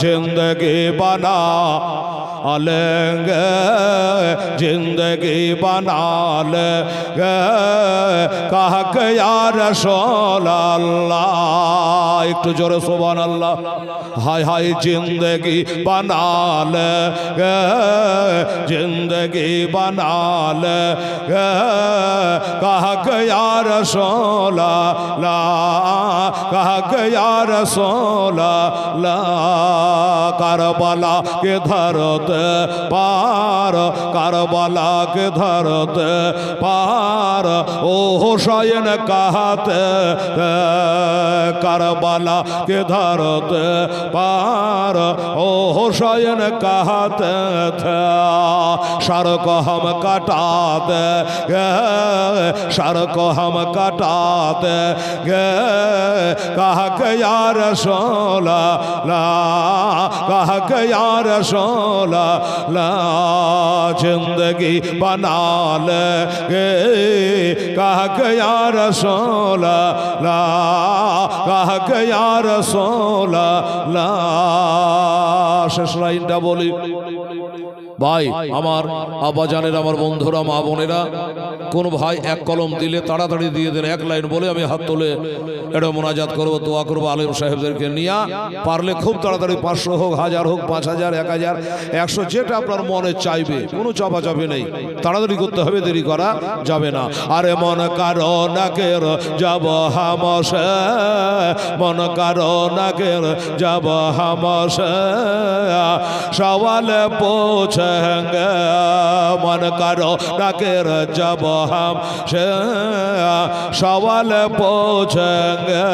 ज़िंदगी बना। लेंगे जिंदगी बना लेंगे कह के यार रसूल अल्लाह একটু জোরে সোবান আল্লাহ হায় হায় জিন্দগি বানা লেগে জিন্দগি বানা লেগে কহ के यार रसूल अल्लाह कह के यार रसूल अल्लाह करबला के धरते पार करबला के धरते पार ओ हुसैन कहते करबला के धरते पार ओ हुसैन कहते थे सर को हम कटा दे सर को हम कटा दे कह के यार सोला ला कह के यार सोला ला जिंदगी बना ले गे कह के यार सोला ला कह के यार सोला ला শেষ লাইনটা বলি ভাই আমার আবাজানের আমার বন্ধুরা মা বোনেরা কোন ভাই এক কলম দিলে তাড়াতাড়ি দিয়ে দেন এক লাইন বলে আমি হাত তুলে এটা মোনাজাত করব দোয়া করব আলিম সাহেবদেরকে নিয়ে। পারলে খুব তাড়াতাড়ি পাঁচশো হোক হাজার হোক পাঁচ হাজার এক হাজার একশো যেটা আপনার মনে চাইবে কোনো চাপা চাপাচাপি নেই। তাড়াতাড়ি করতে হবে দেরি করা যাবে না। আরে মন কারও নাকের যাব হামসে মন কারও নাকের যাব হামসে সওয়াল পৌঁছাঙ্গে, মন করো ডাকের যাব হাম সে সওয়াল পৌঁছাঙ্গে,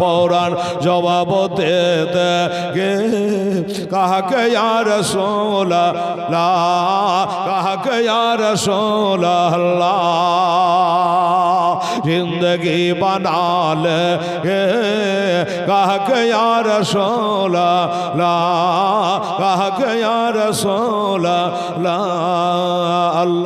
ফৌরান জবাব দেতে গে। কাহকে আর সোলা লা কাহাকে আর সোলা আল্লাহ जिंदगी बना ले कह के यार सोला ला कह के यार सोला ला अल्लाह